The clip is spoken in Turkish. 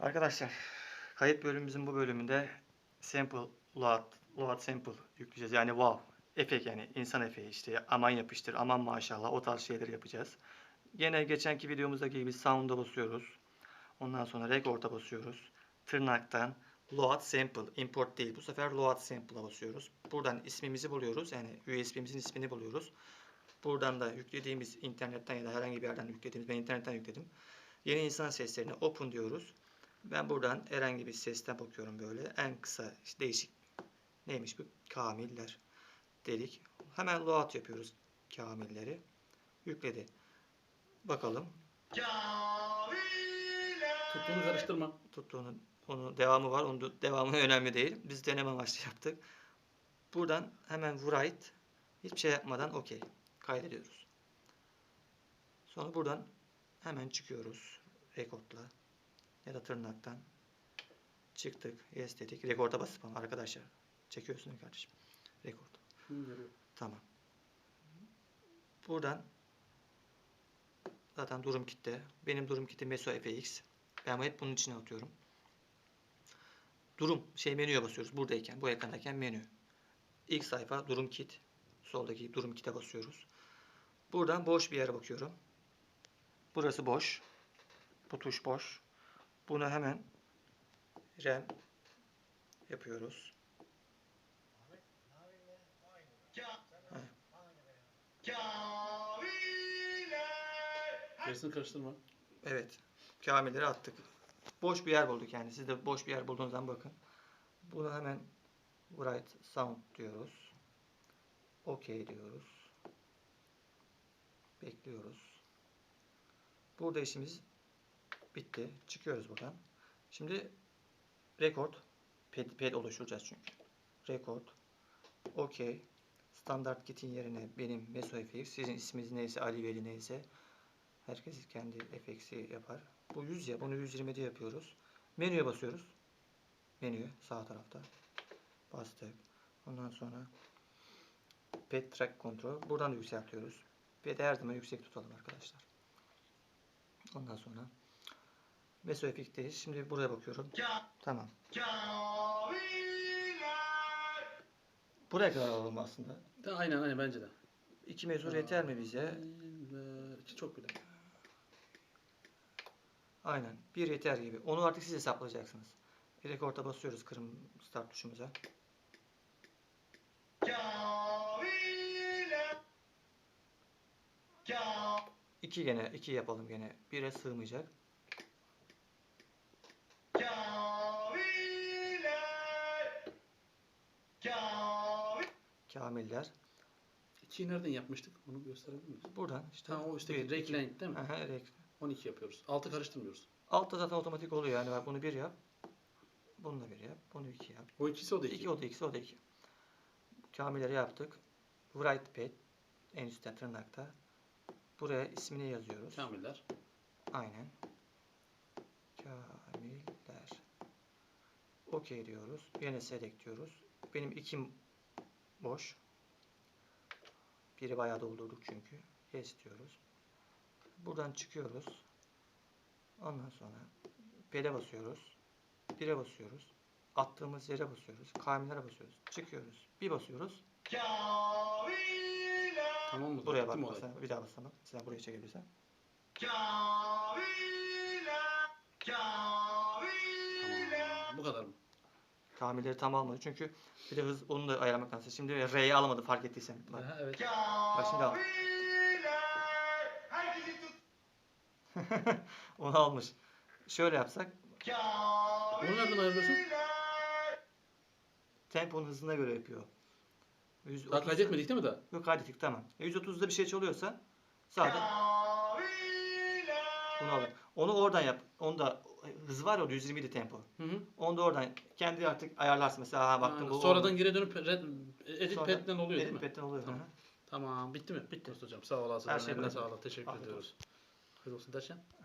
Arkadaşlar kayıt bölümümüzün bu bölümünde sample load, load sample yükleyeceğiz. Yani wow efekt yani insan efeği işte aman yapıştır aman maşallah o tarz şeyler yapacağız. Gene geçenki videomuzdaki gibi sound'a basıyoruz. Ondan sonra record'a basıyoruz. Tırnaktan load sample import değil bu sefer load sample'a basıyoruz. Buradan ismimizi buluyoruz yani USB'mizin ismini buluyoruz. Buradan da yüklediğimiz internetten ya da herhangi bir yerden yüklediğimiz ben internetten yükledim. Yeni insan seslerini open diyoruz. Ben buradan herhangi bir sesten bakıyorum böyle. En kısa işte değişik neymiş bu? Kamiller dedik. Hemen load yapıyoruz kamilleri. Yükledi. Bakalım Tuttuğunu karıştırma. tuttuğunun onun devamı var. Onun devamı önemli değil. Biz deneme amaçlı yaptık. Buradan hemen write hiçbir şey yapmadan okey kaydediyoruz. Sonra buradan hemen çıkıyoruz record'la ya da tırnaktan çıktık. Yes dedik. Record'a basıp ama arkadaşlar çekiyorsun değil mi kardeşim. Görüyorum. Tamam. Buradan zaten durum kitle. Benim durum kitle Meso FX. Ben hep bunun içine atıyorum. Durum şey menüye basıyoruz. Buradayken, bu ekrandayken menü. İlk sayfa durum kit. Soldaki durum kite basıyoruz. Buradan boş bir yere bakıyorum. Burası boş. Bu tuş boş. Bunu hemen rem yapıyoruz. Gerisini karıştırma. Evet. Kamilleri attık. Boş bir yer bulduk yani. Siz de boş bir yer bulduğunuz zaman bakın. Buna hemen write sound diyoruz. OK diyoruz. Bekliyoruz. Burada işimiz bitti. Çıkıyoruz buradan. Şimdi record pad, pad oluşturacağız çünkü. Record OK standart kit'in yerine benim Meso FX sizin isminiz neyse Ali Veli neyse Herkes kendi FX'i yapar. Bu 100 ya. Bunu 120'de yapıyoruz. Menüye basıyoruz. Menü sağ tarafta. Bastık. Ondan sonra Pet Track Control. Buradan da yükseltiyoruz. Ped'i her zaman yüksek tutalım arkadaşlar. Ondan sonra Meso FX'teyiz. Şimdi buraya bakıyorum. Tamam. Buraya kadar alalım aslında. De, aynen aynen bence de. İki mezur yeter mi bize? Çok bile. Aynen. Bir yeter gibi. Onu artık siz hesaplayacaksınız. Bir rekorda basıyoruz kırmızı start tuşumuza. İki gene, iki yapalım gene. Bire sığmayacak. Kamiller. İkiyi nereden yapmıştık? Onu gösterebilir miyiz? Buradan işte. Ha o üstteki bir, renklen değil mi? Aha, renk. 12 yapıyoruz. Altı karıştırmıyoruz. Altta zaten otomatik oluyor yani. Bak bunu bir yap. Bununla bir yap. Bunu iki yap. O ikisi o da iki. İki o da ikisi o da iki. Kamilleri yaptık. Write pad en üstte tırnakta. Buraya ismini yazıyoruz. Kamiller. Aynen. Kamiller. OK diyoruz. Yine select diyoruz. Benim ikim boş. Biri bayağı doldurduk çünkü. Yes diyoruz. Buradan çıkıyoruz. Ondan sonra ped'e basıyoruz. Bire basıyoruz. Attığımız yere basıyoruz. Kamillere basıyoruz. Çıkıyoruz. Bir basıyoruz. Tamam mı? Buraya bak. Sen, bir daha basalım. Sen buraya çekebilirsen. Tamam. Bu kadar mı? Kamilleri tam almadı. Çünkü bir de hız onu da ayarlamak lazım. Şimdi R'yi alamadı fark ettiysen. Bak, Aha, evet. bak şimdi al. onu almış. Şöyle yapsak Onu nereden ayarlıyorsun? temponun hızına göre yapıyor. 130 Daha kaydetmedik değil mi daha? Yok kaydettik tamam. 130'da bir şey çalıyorsa zaten bunu alır. Onu oradan yap. Onda hız var ya orada 120 idi tempo. Hı hı. Onu da oradan kendi artık ayarlarsın. Mesela ha, baktım bu Sonradan oldu. geri dönüp red, edit Sonra pad'den oluyor değil edit mi? pad'den oluyor. Tamam. Hı. Tamam. Bitti mi? Bitti. Hocam sağ olasın. Her şey sağ ol. Teşekkür Afiyet ediyoruz. Hayırlı olsun dersen.